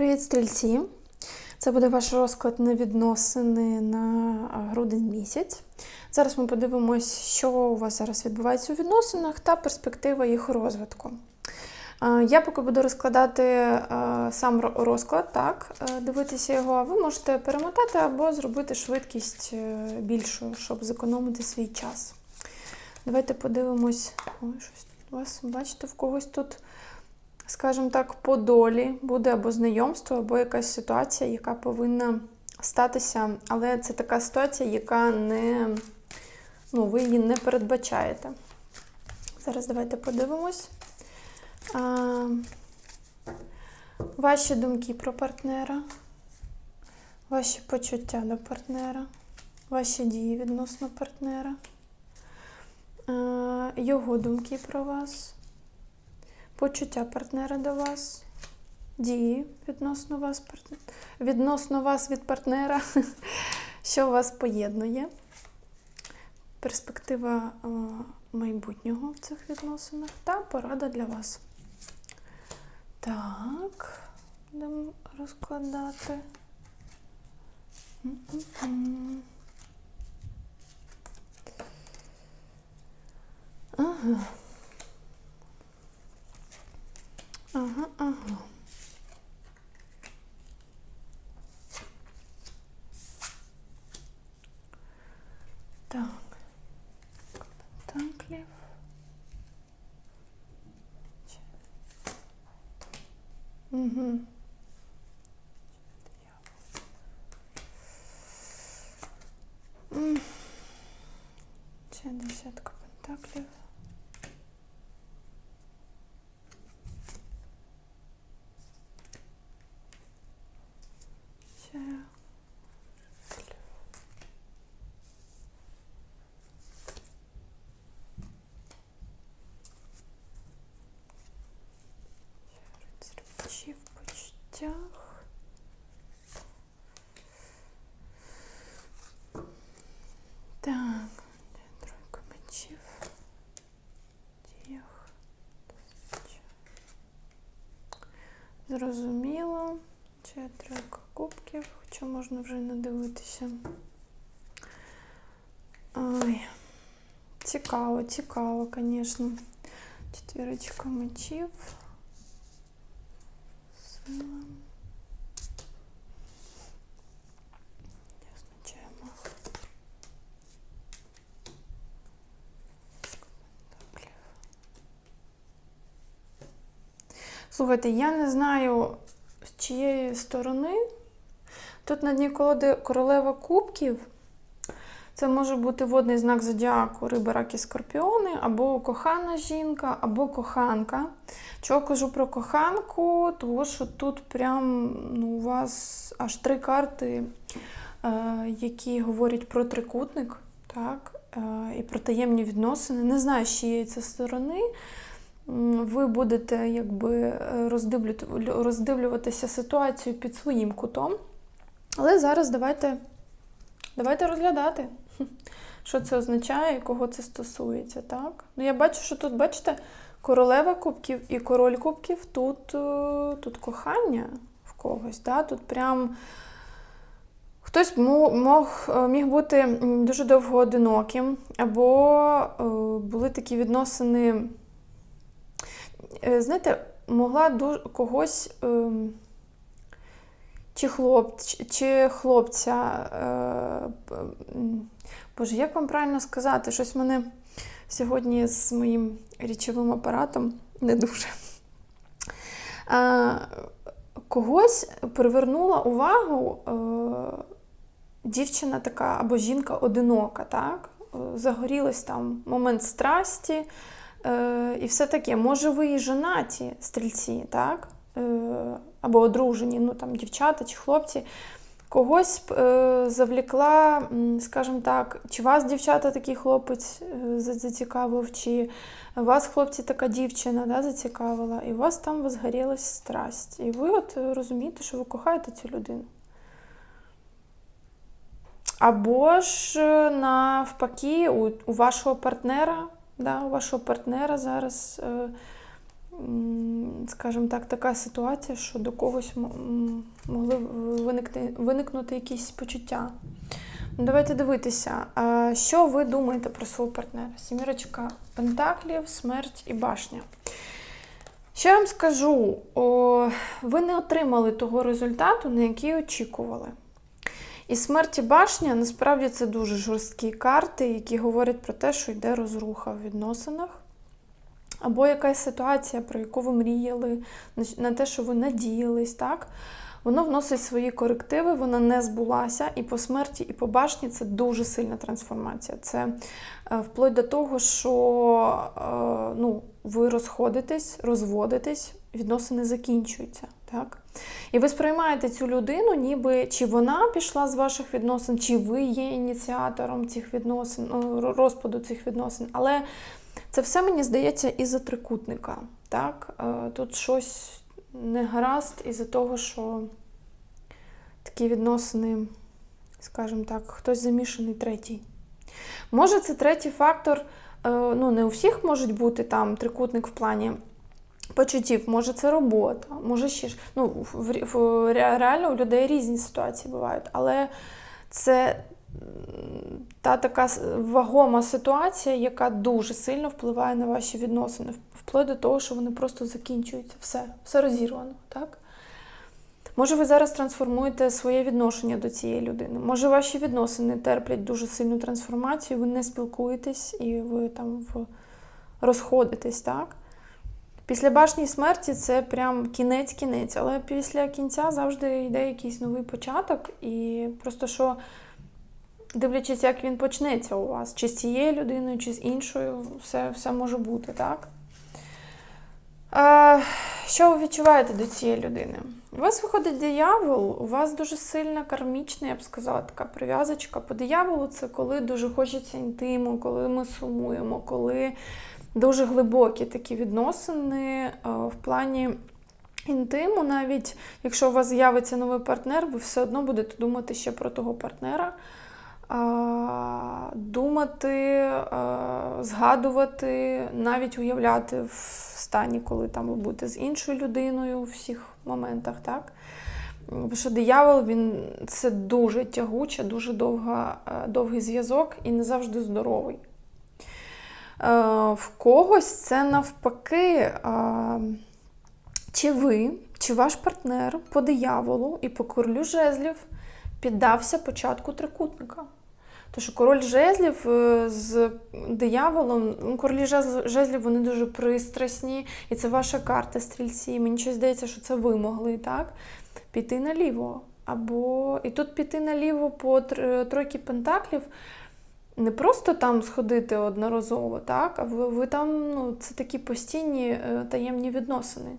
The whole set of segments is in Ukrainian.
Привіт, стрільці! Це буде ваш розклад на відносини на грудень місяць. Зараз ми подивимось, що у вас зараз відбувається у відносинах та перспектива їх розвитку. Я поки буду розкладати сам розклад, так, е, дивитися його, а ви можете перемотати або зробити швидкість е, більшою, щоб зекономити свій час. Давайте подивимось. Ой, щось тут у вас, бачите, в когось тут скажімо так, по долі буде або знайомство, або якась ситуація, яка повинна статися. Але це така ситуація, яка не, ну, ви її не передбачаєте. Зараз давайте подивимось. А, ваші думки про партнера, ваші почуття до партнера, ваші дії відносно партнера, а, його думки про вас почуття партнера до вас, дії відносно вас, відносно вас від партнера, що вас поєднує, перспектива е, майбутнього в цих відносинах та порада для вас. Так, будемо розкладати. Ага. Ага, ага. Так. Пентаклів. Угу. Ще десятка пентаклів. Зрозуміло. Це трек кубків, хоча можна вже не дивитися. Ой. Цікаво, цікаво, звісно. Четвірочка мечів. Сила. Що означає мах? Пентаклів. Слухайте, я не знаю, з чиєї сторони. Тут на дні колоди королева кубків. Це може бути водний знак зодіаку, риби, раки, скорпіони, або кохана жінка, або коханка. Чого кажу про коханку? Тому що тут прям ну, у вас аж три карти, е, які говорять про трикутник, так, е, і про таємні відносини. Не знаю, з чиєї це сторони. Ви будете якби е, роздивлю- роздивлюватися ситуацію під своїм кутом. Але зараз давайте, давайте розглядати, що це означає і кого це стосується. Так? Ну, я бачу, що тут, бачите, королева кубків і король кубків тут, е, тут кохання в когось. Так? Тут прям хтось мог, е, міг бути дуже довго одиноким, або були такі відносини. Е, Знаєте, могла ду- когось. ем, чи, хлоп, чи- хлопця. Е, Боже, як вам правильно сказати? Щось мене сьогодні з моїм річовим апаратом не дуже. Когось привернула увагу е, дівчина така або жінка одинока, так? Загорілась там момент страсті. Е, і все таке, може, ви і жонаті стрільці, так? Е, або одружені, ну там дівчата чи хлопці. Когось е, завлікла, скажімо так, чи вас, дівчата, такий хлопець е, зацікавив, чи вас, хлопці, така дівчина да, зацікавила, і у вас там возгорілась страсть. І ви от розумієте, що ви кохаєте цю людину. Або ж е, навпаки, у, у вашого партнера, да, у вашого партнера зараз е, скажімо так, така ситуація, що до когось могли виникти, виникнути якісь почуття. Ну, Давайте дивитися, що ви думаєте про свого партнера? Сімірочка Пентаклів, смерть і башня. Що я вам скажу? Ви не отримали того результату, на який очікували. І смерть і башня насправді це дуже жорсткі карти, які говорять про те, що йде розруха в відносинах. Або якась ситуація, про яку ви мріяли, на те, що ви надіялись, так? Воно вносить свої корективи, вона не збулася, і по смерті, і по башні це дуже сильна трансформація. Це е, вплоть до того, що е, ну, ви розходитесь, розводитесь, відносини закінчуються. Так? І ви сприймаєте цю людину, ніби чи вона пішла з ваших відносин, чи ви є ініціатором цих відносин, ну, розпаду цих відносин. Але це все мені здається із-за трикутника. Так? Е, Тут щось не гаразд із-за того, що такі відносини, скажімо так, хтось замішаний третій. Може, це третій фактор, е, ну, не у всіх можуть бути там трикутник в плані почуттів, може, це робота, може ще ж. Ну, реально у людей різні ситуації бувають, але це та така вагома ситуація, яка дуже сильно впливає на ваші відносини, вплоть до того, що вони просто закінчуються. Все, все розірвано, так? Може, ви зараз трансформуєте своє відношення до цієї людини. Може, ваші відносини терплять дуже сильну трансформацію, ви не спілкуєтесь і ви там в... розходитесь, так? Після башні смерті це прям кінець-кінець, але після кінця завжди йде якийсь новий початок, і просто що, дивлячись, як він почнеться у вас, чи з цією людиною, чи з іншою, все, все може бути, так? Е, що ви відчуваєте до цієї людини? У вас виходить диявол, у вас дуже сильна кармічна, я б сказала, така прив'язочка. По дияволу це коли дуже хочеться інтиму, коли ми сумуємо, коли дуже глибокі такі відносини е, в плані інтиму. Навіть якщо у вас з'явиться новий партнер, ви все одно будете думати ще про того партнера. Думати, згадувати, навіть уявляти в стані, коли там ви будете з іншою людиною у всіх моментах, так? Бо що диявол він це дуже тягуче, дуже довга, е, довгий зв'язок і не завжди здоровий. Е, В когось це навпаки. Чи ви, чи ваш партнер по дияволу і по королю жезлів піддався початку трикутника? Тому що король жезлів е, з дияволом, ну, королі жезлів вони дуже пристрасні, і це ваша карта стрільці. Мені щось здається, що це ви могли, так? Піти наліво. Або і тут піти наліво по тройки пентаклів. Не просто там сходити одноразово, так? А ви, ви там, ну, це такі постійні е, таємні відносини.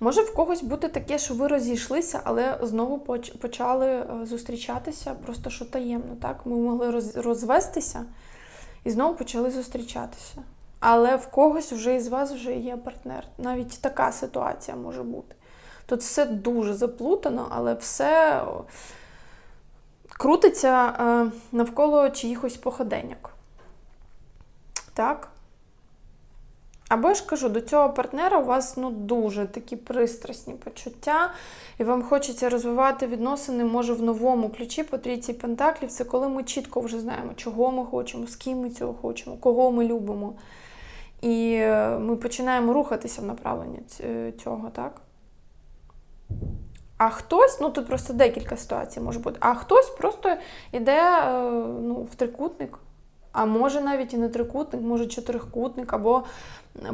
Може в когось бути таке, що ви розійшлися, але знову почали е, зустрічатися просто що таємно. Так? Ми могли розвестися і знову почали зустрічатися. Але в когось вже із вас вже є партнер. Навіть така ситуація може бути. Тут все дуже заплутано, але все крутиться е, навколо чиїхось походеньок. Так? Або я ж кажу, до цього партнера у вас ну, дуже такі пристрасні почуття, і вам хочеться розвивати відносини, може, в новому ключі по трійці пентаклів. Це коли ми чітко вже знаємо, чого ми хочемо, з ким ми цього хочемо, кого ми любимо. І е, ми починаємо рухатися в направленні цього, так? А хтось, ну тут просто декілька ситуацій може бути, а хтось просто йде е, ну, в трикутник, а може навіть і не трикутник, може чотирикутник, або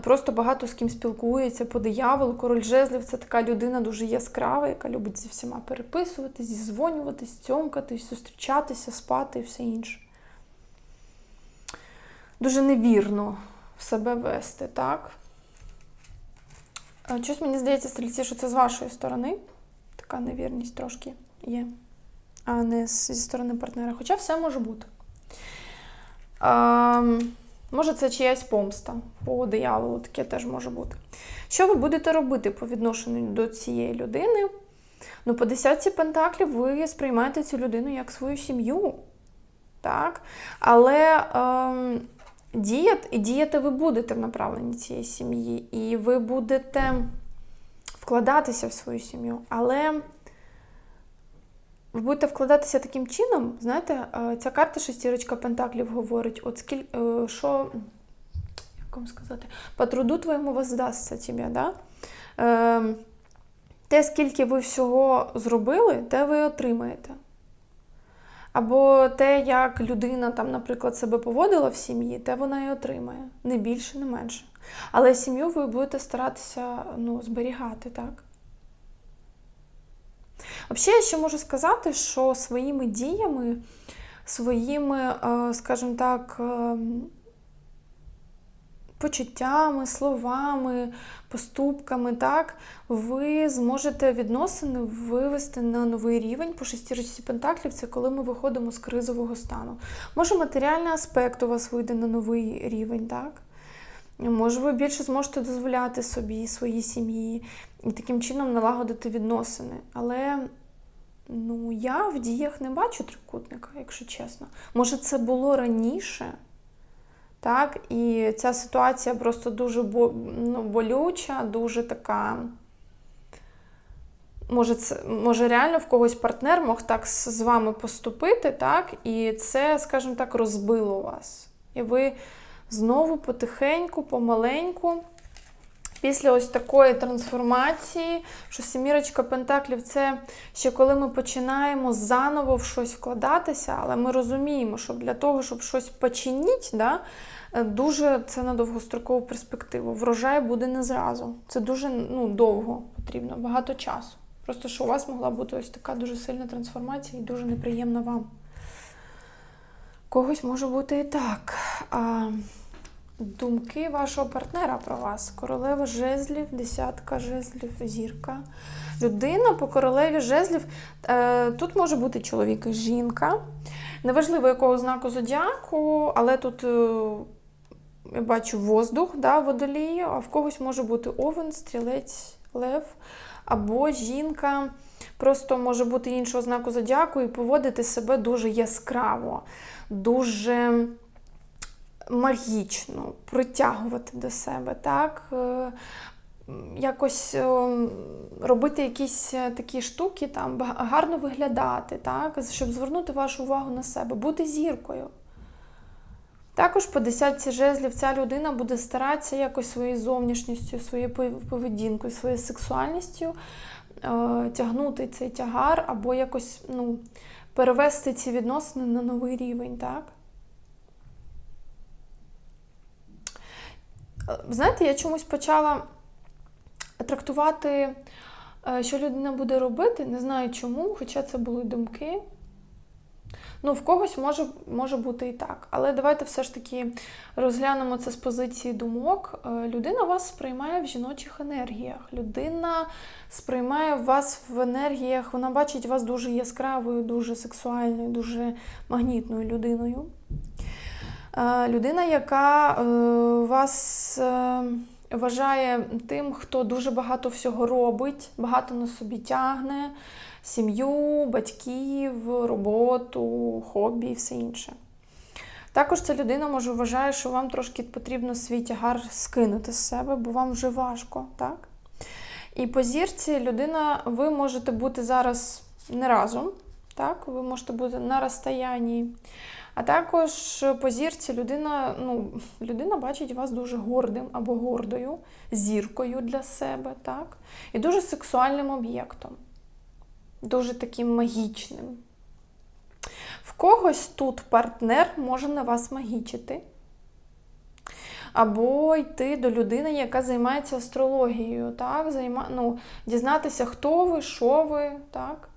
просто багато з ким спілкується по дияволу. Король жезлів це така людина дуже яскрава, яка любить зі всіма переписуватись, зізвонюватись, цьомкатись, зустрічатися, спати і все інше. Дуже невірно в себе вести, так? Е, Щось мені здається, стрільці, що це з вашої сторони. Така невірність трошки є, а не зі сторони партнера. Хоча все може бути. Ем, може, це чиясь помста по дияволу, таке теж може бути. Що ви будете робити по відношенню до цієї людини? Ну, по десятці пентаклів ви сприймаєте цю людину як свою сім'ю. Так? Але ем, діяти, діяти ви будете в направленні цієї сім'ї, і ви будете вкладатися в свою сім'ю. Але ви будете вкладатися таким чином, знаєте, е, ця карта шестірочка Пентаклів говорить, от скільки, що, як вам сказати, по труду твоєму воздасться тебе, да? Е, те, скільки ви всього зробили, те ви отримаєте. Або те, як людина, там, наприклад, себе поводила в сім'ї, те вона і отримає. Не більше, не менше. Але сім'ю ви будете старатися ну, зберігати, так? Взагалі, я ще можу сказати, що своїми діями, своїми, е, скажімо так, е, почуттями, словами, поступками, так, ви зможете відносини вивести на новий рівень по шестірочці пентаклів. Це коли ми виходимо з кризового стану. Може, матеріальний аспект у вас вийде на новий рівень, так? Може, ви більше зможете дозволяти собі, своїй сім'ї і таким чином налагодити відносини. Але ну, я в діях не бачу трикутника, якщо чесно. Може, це було раніше, так? І ця ситуація просто дуже ну, болюча, дуже така. Може, це, може, реально в когось партнер мог так з з вами поступити, так? І це, скажімо так, розбило вас. І ви знову потихеньку, помаленьку, після ось такої трансформації, що сімірочка Пентаклів це ще коли ми починаємо заново в щось вкладатися, але ми розуміємо, що для того, щоб щось починити, да, дуже це на довгострокову перспективу. Врожай буде не зразу. Це дуже ну, довго потрібно, багато часу. Просто що у вас могла бути ось така дуже сильна трансформація і дуже неприємна вам. Когось може бути і так. А, Думки вашого партнера про вас. Королева жезлів, десятка жезлів, зірка. Людина по королеві жезлів. Е, Тут може бути чоловік і жінка. Неважливо, якого знаку зодіаку, але тут е, я бачу воздух, да, водолію, а в когось може бути овен, стрілець, лев, або жінка. Просто може бути іншого знаку зодіаку і поводити себе дуже яскраво, дуже магічно, притягувати до себе, так? Е, Якось е, робити якісь е, такі штуки, там, гарно виглядати, так? щоб звернути вашу увагу на себе, бути зіркою. Також по десятці жезлів ця людина буде старатися якось своєю зовнішністю, своєю поведінкою, своєю сексуальністю е, тягнути цей тягар або якось ну, перевести ці відносини на новий рівень. так? Знаєте, я чомусь почала трактувати, е, що людина буде робити, не знаю чому, хоча це були думки. Ну, в когось може, може бути і так. Але давайте все ж таки розглянемо це з позиції думок. Е, Людина вас сприймає в жіночих енергіях. Людина сприймає вас в енергіях, вона бачить вас дуже яскравою, дуже сексуальною, дуже магнітною людиною. Е, Людина, яка е, вас е, вважає тим, хто дуже багато всього робить, багато на собі тягне, сім'ю, батьків, роботу, хобі і все інше. Також ця людина може вважає, що вам трошки потрібно свій тягар скинути з себе, бо вам вже важко, так? І по зірці людина, ви можете бути зараз не разом, так? Ви можете бути на розстоянні. А також по зірці людина, ну, людина бачить вас дуже гордим або гордою, зіркою для себе, так? І дуже сексуальним об'єктом, дуже таким магічним. В когось тут партнер може на вас магічити. Або йти до людини, яка займається астрологією, так? Займа... ну, дізнатися, хто ви, що ви. так?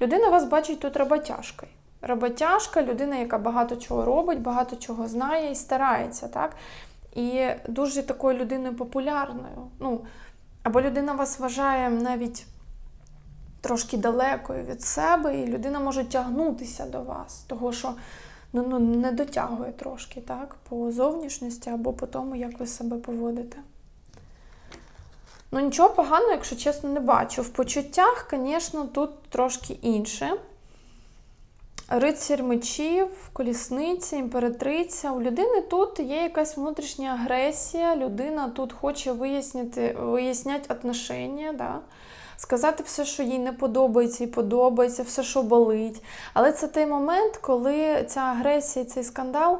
Людина вас бачить тут роботяжкою. Роботяжка, людина, яка багато чого робить, багато чого знає і старається. так? І дуже такою людиною популярною. Ну, або людина вас вважає навіть трошки далекою від себе, і людина може тягнутися до вас, того що ну, ну, не дотягує трошки так, по зовнішності або по тому, як ви себе поводите. Ну, нічого поганого, якщо чесно, не бачу. В почуттях, звісно, тут трошки інше. Рицарь мечів, колісниця, імператриця. У людини тут є якась внутрішня агресія, людина тут хоче вияснити, виясняти отношення, да? сказати все, що їй не подобається і подобається, все, що болить. Але це той момент, коли ця агресія, цей скандал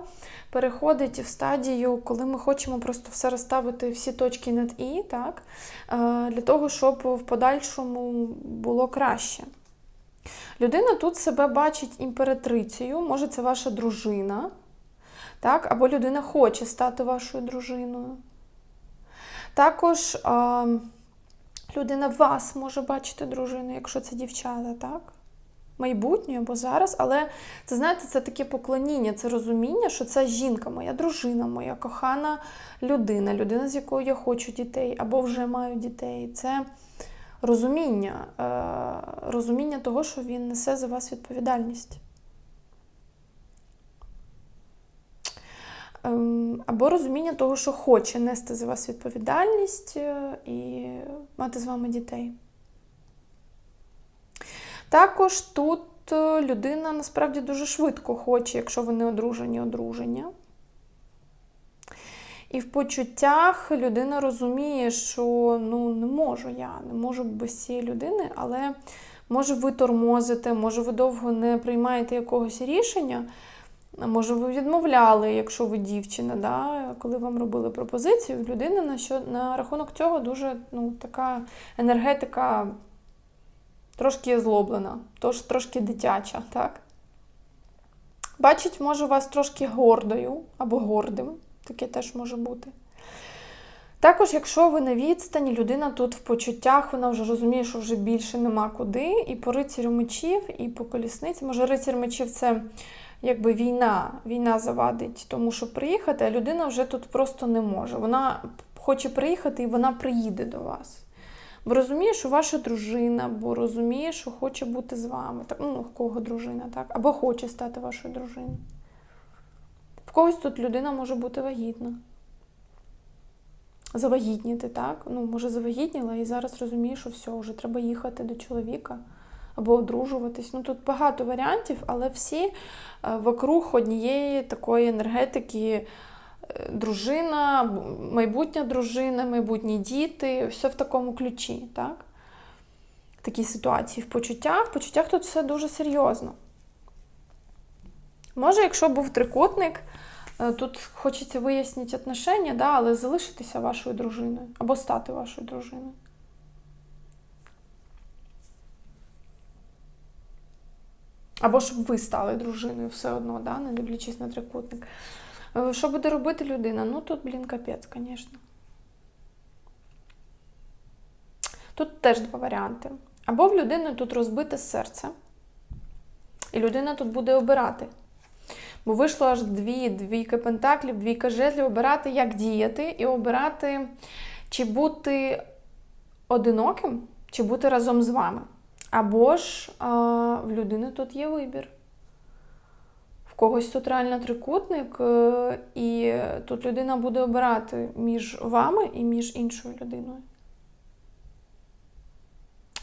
переходить в стадію, коли ми хочемо просто все розставити, всі точки над І, так? е, для того, щоб в подальшому було краще. Людина тут себе бачить імператрицею, може, це ваша дружина, так? або людина хоче стати вашою дружиною. Також а, людина вас може бачити дружиною, якщо це дівчата, так? Майбутнє або зараз, але це, знаєте, це таке поклоніння, це розуміння, що це жінка, моя дружина, моя кохана людина, людина, з якою я хочу дітей, або вже маю дітей. Це розуміння, е, розуміння того, що він несе за вас відповідальність. Ем, Або розуміння того, що хоче нести за вас відповідальність е, і мати з вами дітей. Також тут е, людина насправді дуже швидко хоче, якщо ви не одружені, одруження. І в почуттях людина розуміє, що ну, не можу я, не можу без цієї людини, але може ви тормозите, може ви довго не приймаєте якогось рішення, може ви відмовляли, якщо ви дівчина, да, коли вам робили пропозицію, людина на що на рахунок цього дуже ну, така енергетика трошки злоблена, тож трошки дитяча. так? Бачить, може вас трошки гордою або гордим. Таке теж може бути. Також, якщо ви на відстані, людина тут в почуттях, вона вже розуміє, що вже більше нема куди. І по рицарю мечів, і по колісниці. Може, рицар мечів це якби війна, війна завадить тому, щоб приїхати, а людина вже тут просто не може. Вона хоче приїхати і вона приїде до вас. Бо розуміє, що ваша дружина, бо розуміє, що хоче бути з вами. Так, ну, в кого дружина, так? Або хоче стати вашою дружиною. В когось тут людина може бути вагітна. Завагітніти, так? Ну, може, завагітніла і зараз розуміє, що все, вже треба їхати до чоловіка або одружуватись. Ну, тут багато варіантів, але всі е, вокруг однієї такої енергетики. е, Дружина, майбутня дружина, майбутні діти, все в такому ключі, так? Такі ситуації в почуттях. В почуттях тут все дуже серйозно. Може, якщо був трикутник, е, тут хочеться вияснити отношення, да, але залишитися вашою дружиною або стати вашою дружиною. Або щоб ви стали дружиною все одно, да, не дивлячись на трикутник. Е, Що буде робити людина? Ну тут, блін, капець, звісно. Тут теж два варіанти. Або в людини тут розбите серце, і людина тут буде обирати. Бо вийшло аж дві двійки пентаклів, двійка жезлів, обирати, як діяти, і обирати, чи бути одиноким, чи бути разом з вами. Або ж а, в людини тут є вибір. В когось тут реально трикутник, е, і тут людина буде обирати між вами і між іншою людиною.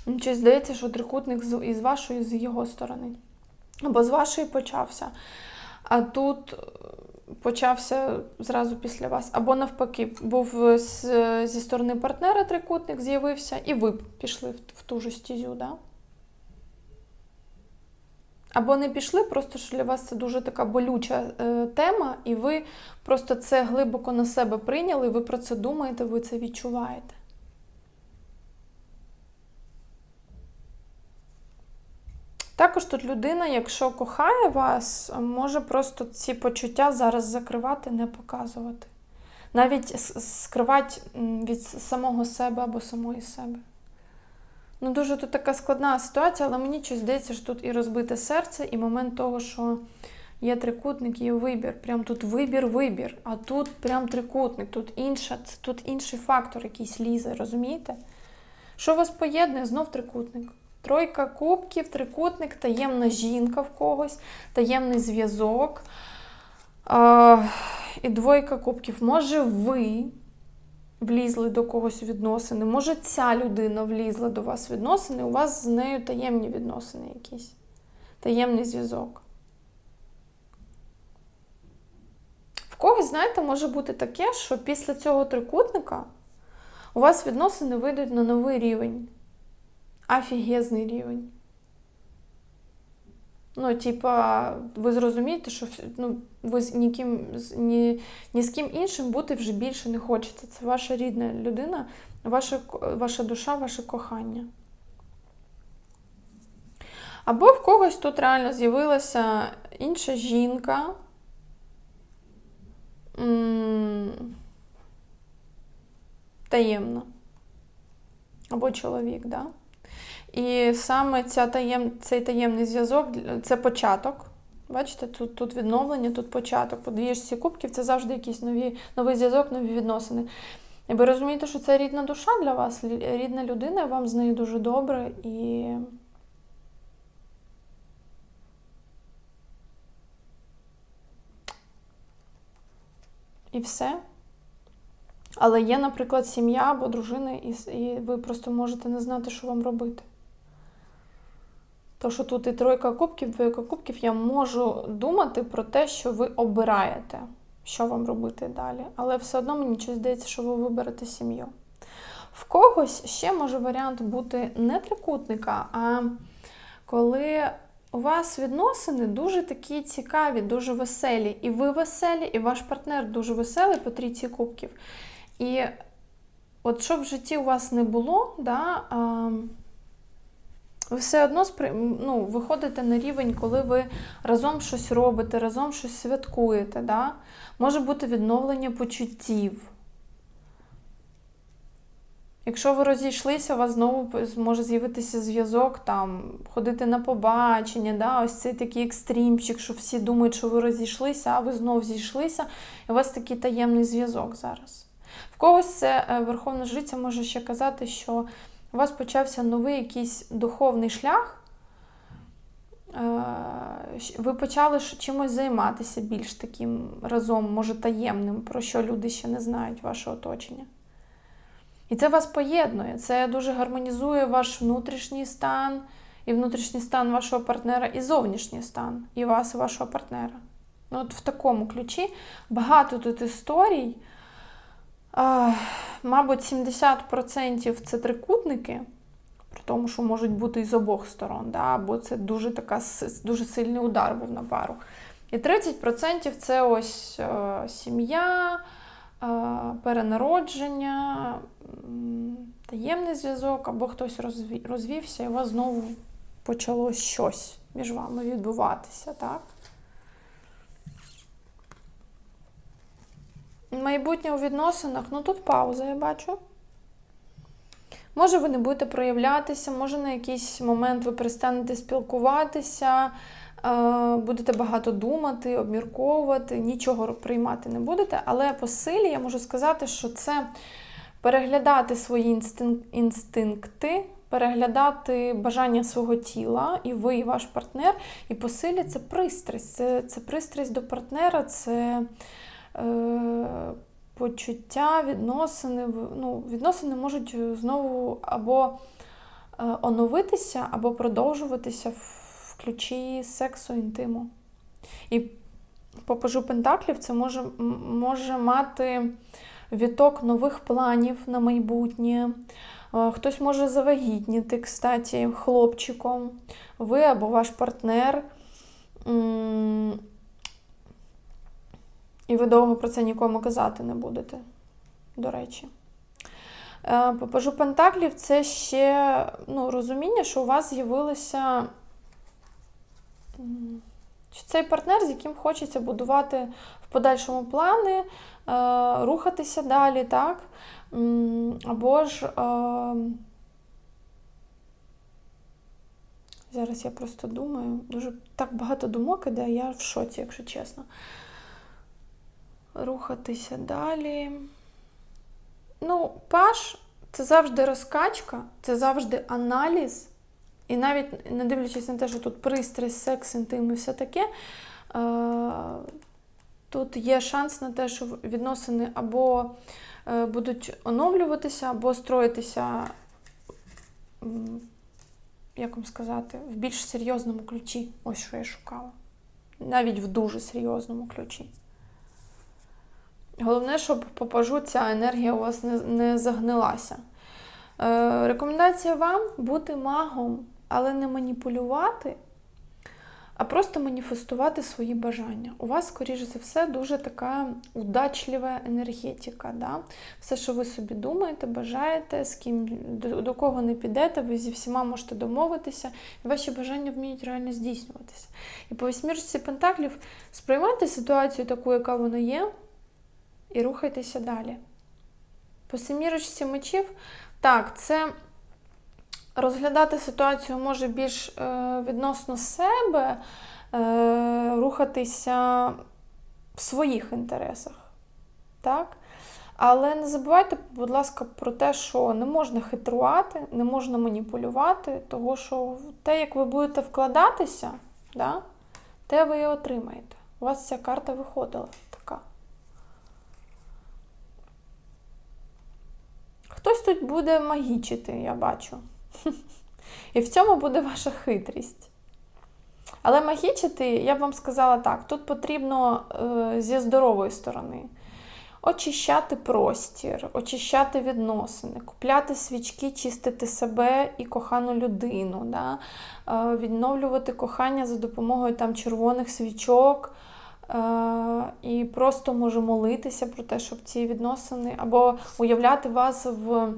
Мені щось здається, що трикутник із вашої, з його сторони. Або з вашої почався. А тут е, почався зразу після вас. Або навпаки, був з- зі сторони партнера трикутник з'явився, і ви пішли в, в ту ж стізю, да? Або не пішли, просто що для вас це дуже така болюча е, тема, і ви просто це глибоко на себе прийняли, ви про це думаєте, ви це відчуваєте. Також тут людина, якщо кохає вас, може просто ці почуття зараз закривати, не показувати. Навіть скривати від самого себе або самої себе. Ну, дуже тут така складна ситуація, але мені щось здається, що тут і розбите серце, і момент того, що є трикутник, є вибір. Прям тут вибір-вибір, а тут прям трикутник, тут інша, тут інший фактор якийсь лізе, розумієте? Що вас поєднує? Знов трикутник. Тройка кубків, трикутник, таємна жінка в когось, таємний зв'язок. І двойка кубків. Може, ви влізли до когось у відносини, може, ця людина влізла до вас в відносини, у вас з нею таємні відносини якісь. Таємний зв'язок. В когось, знаєте, може бути таке, що після цього трикутника у вас відносини вийдуть на новий рівень. Офігезний рівень. Ну, типа, ви зрозумієте, що ну, ви з ніким, ні, ні з ким іншим бути вже більше не хочеться. Це ваша рідна людина, ваша, ваша душа, ваше кохання. Або в когось тут реально з'явилася інша жінка. м, Таємна. Або чоловік, да? І саме ця таєм, цей таємний зв'язок це початок. Бачите, тут, тут відновлення, тут початок. По двіжці кубків це завжди якийсь нові, новий зв'язок, нові відносини. І ви розумієте, що це рідна душа для вас, рідна людина, вам з нею дуже добре. І і все. Але є, наприклад, сім'я або дружина, і ви просто можете не знати, що вам робити. То, що тут і тройка кубків, двойка кубків, я можу думати про те, що ви обираєте, що вам робити далі. Але все одно мені щось здається, що ви виберете сім'ю. В когось ще може варіант бути не трикутника, а коли у вас відносини дуже такі цікаві, дуже веселі. І ви веселі, і ваш партнер дуже веселий по трійці кубків. І от що в житті у вас не було, да, ви все одно ну, виходите на рівень, коли ви разом щось робите, разом щось святкуєте. Да? Може бути відновлення почуттів. Якщо ви розійшлися, у вас знову може з'явитися зв'язок, там, ходити на побачення, да? ось цей такий екстримчик, що всі думають, що ви розійшлися, а ви знову зійшлися, і у вас такий таємний зв'язок зараз. В когось це е, Верховна Жриця може ще казати, що у вас почався новий якийсь духовний шлях, е, ви почали чимось займатися більш таким разом, може таємним, про що люди ще не знають, ваше оточення. І це вас поєднує, це дуже гармонізує ваш внутрішній стан, і внутрішній стан вашого партнера, і зовнішній стан, і вас, і вашого партнера. Ну, от в такому ключі багато тут історій. Мабуть, 70% це трикутники, при тому, що можуть бути і з обох сторон, да? або це дуже, така, дуже сильний удар був на пару. І 30% це ось е, сім'я, е, перенародження, таємний зв'язок, або хтось розві- розвівся, і у вас знову почало щось між вами відбуватися. Так? Майбутнє у відносинах, ну тут пауза, я бачу. Може, ви не будете проявлятися, може на якийсь момент ви перестанете спілкуватися, е, будете багато думати, обмірковувати, нічого приймати не будете. Але по силі я можу сказати, що це переглядати свої інстинкти, переглядати бажання свого тіла, і ви, і ваш партнер, і по силі це пристрасть. Це, це пристрасть до партнера, це почуття, відносини. Ну, відносини можуть знову або е, оновитися, або продовжуватися в ключі сексу, інтиму. І по пажу Пентаклів це може, може мати віток нових планів на майбутнє. Е, Хтось може завагітніти, кстати, хлопчиком. Ви або ваш партнер. І ви довго про це нікому казати не будете, до речі. Е, По пажу Пентаклів це ще ну, розуміння, що у вас з'явилося цей партнер, з яким хочеться будувати в подальшому плани, е, рухатися далі, так? Або ж. Е, зараз я просто думаю, дуже так багато думок іде, я в шоці, якщо чесно. Рухатися далі. Ну, паш це завжди розкачка, це завжди аналіз. І навіть не дивлячись на те, що тут пристрасть, секс, інтим і все таке, е, тут є шанс на те, що відносини або е, будуть оновлюватися, або строїтися, як вам сказати, в більш серйозному ключі. Ось що я шукала. Навіть в дуже серйозному ключі. Головне, щоб по пажу ця енергія у вас не, не загнилася. Е, рекомендація вам бути магом, але не маніпулювати, а просто маніфестувати свої бажання. У вас, скоріш за все, дуже така удачлива енергетика. Да? Все, що ви собі думаєте, бажаєте, з ким до, до кого не підете, ви зі всіма можете домовитися, і ваші бажання вміють реально здійснюватися. І по восьмірці пентаклів сприймайте ситуацію таку, яка вона є, і рухайтеся далі. По семірочці мечів, так, це розглядати ситуацію може більш е, відносно себе, е, рухатися в своїх інтересах. Так? Але не забувайте, будь ласка, про те, що не можна хитрувати, не можна маніпулювати, того що те, як ви будете вкладатися, да, те ви і отримаєте. У вас ця карта виходила така. Хтось тут буде магічити, я бачу. І в цьому буде ваша хитрість. Але магічити, я б вам сказала так: тут потрібно е, зі здорової сторони очищати простір, очищати відносини, купляти свічки, чистити себе і кохану людину, да? е, відновлювати кохання за допомогою там, червоних свічок. Е, і просто може молитися про те, щоб ці відносини, або уявляти вас в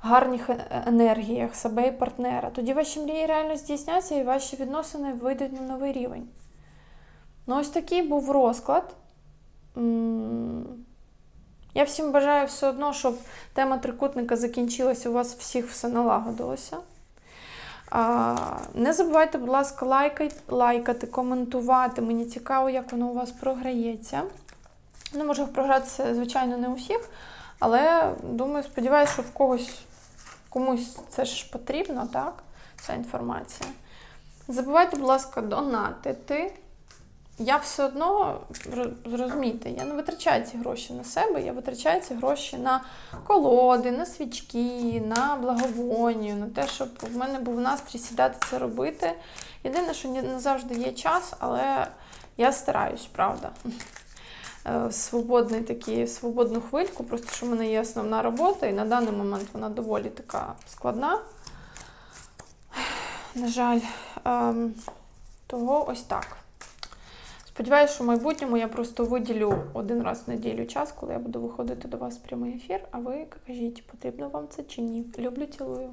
гарних е- енергіях себе і партнера. Тоді ваші мрії реально здійсняться і ваші відносини вийдуть на новий рівень. Ну, ось такий був розклад. Я всім бажаю все одно, щоб тема трикутника закінчилася, у вас всіх все налагодилося. Не забувайте, будь ласка, лайкати, лайкати, коментувати. Мені цікаво, як воно у вас програється. Не може програтися, звичайно, не у всіх, але думаю, сподіваюся, що в когось комусь це ж потрібно, так? Ця інформація. Забувайте, будь ласка, донатити. Я все одно зрозумійте, я не витрачаю ці гроші на себе, я витрачаю ці гроші на колоди, на свічки, на благовонію, на те, щоб в мене був настрій сідати це робити. Єдине, що не завжди є час, але я стараюсь, правда. Е, Свободний такий, свободну хвильку, просто що в мене є основна робота, і на даний момент вона доволі така складна. На жаль, ем, того ось так. Сподіваюся, що в майбутньому я просто виділю один раз в неділю час, коли я буду виходити до вас в прямий ефір, а ви кажіть, потрібно вам це чи ні. Люблю, цілую.